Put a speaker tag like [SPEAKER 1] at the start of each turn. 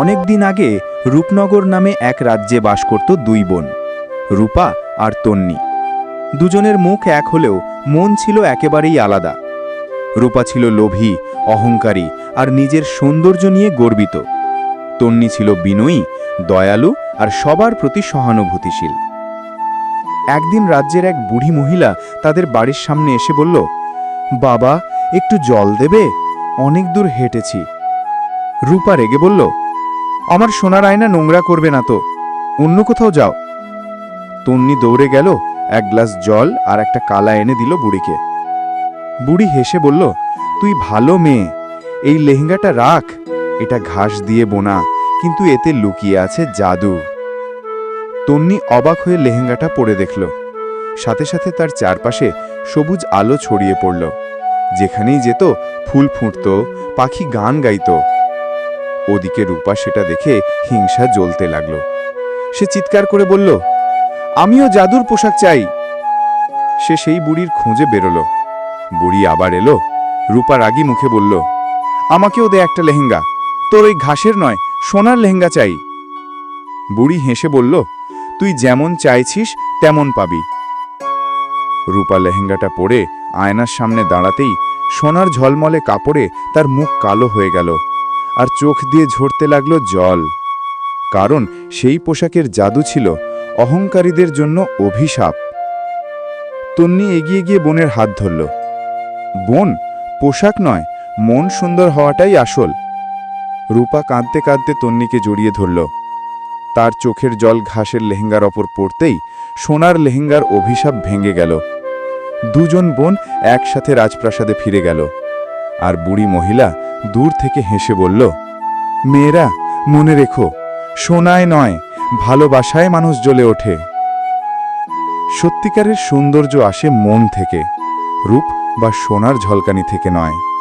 [SPEAKER 1] অনেক দিন আগে রূপনগর নামে এক রাজ্যে বাস করত দুই বোন, রূপা আর তন্নি। দুজনের মুখ এক হলেও মন ছিল একেবারেই আলাদা। রূপা ছিল লোভী, অহংকারী আর নিজের সৌন্দর্য নিয়ে গর্বিত। তন্নি ছিল বিনয়ী, দয়ালু আর সবার প্রতি সহানুভূতিশীল। একদিন রাজ্যের এক বুড়ি মহিলা তাদের বাড়ির সামনে এসে বলল, বাবা, একটু জল দেবে? অনেক দূর হেঁটেছি। রূপা রেগে বলল আমার সোনার আয়না নোংরা করবে না তো। অন্য কোথাও যাও। তন্নি দৌড়ে গেল, এক গ্লাস জল আর একটা কালা এনে দিল বুড়িকে। বুড়ি হেসে বলল, তুই ভালো মেয়ে, এই লেহেঙ্গাটা রাখ, এটা ঘাস দিয়ে বোনা, কিন্তু এতে লুকিয়ে আছে জাদু। তন্নি অবাক হয়ে লেহেঙ্গাটা পরে দেখল। সাথে সাথে তার চারপাশে সবুজ আলো ছড়িয়ে পড়ল। যেখানেই যেত, ফুল ফুটত, পাখি গান গাইত। ওদিকে রূপা সেটা দেখে হিংসা জ্বলতে লাগল। সে চিৎকার করে বলল, আমিও জাদুর পোশাক চাই। সে সেই বুড়ির খোঁজে বেরোলো। বুড়ি আবার এলো। রূপা রাগি মুখে বলল, আমাকেও দে একটা লেহেঙ্গা। তোর ওই ঘাসের নয়, সোনার লেহেঙ্গা চাই। বুড়ি হেসে বলল, তুই যেমন চাইছিস, তেমন পাবি। রূপা লেহেঙ্গাটা পরে আয়নার সামনে দাঁড়াতেই সোনার ঝলমলে কাপড়ে তার মুখ কালো হয়ে গেল। আর চোখ দিয়ে ঝরতে লাগল জল। কারণ সেই পোশাকের জাদু ছিল অহংকারীদের জন্য অভিশাপ। তন্নি এগিয়ে গিয়ে বোনের হাত ধরল। বোন, পোশাক নয়, মন সুন্দর হওয়াটাই আসল। রূপা কাঁদতে কাঁদতে তন্নিকে জড়িয়ে ধরল। তার চোখের জল ঘাসের লেহেঙ্গার ওপর পড়তেই সোনার লেহেঙ্গার অভিশাপ ভেঙে গেল। দুজন বোন একসাথে রাজপ্রাসাদে ফিরে গেল। আর বুড়ি মহিলা দূর থেকে হেসে বলল, মেয়েরা, মনে রেখো, সোনায় নয়, ভালোবাসায় মানুষ জ্বলে ওঠে। সত্যিকারের সৌন্দর্য আসে মন থেকে, রূপ বা সোনার ঝলকানি থেকে নয়।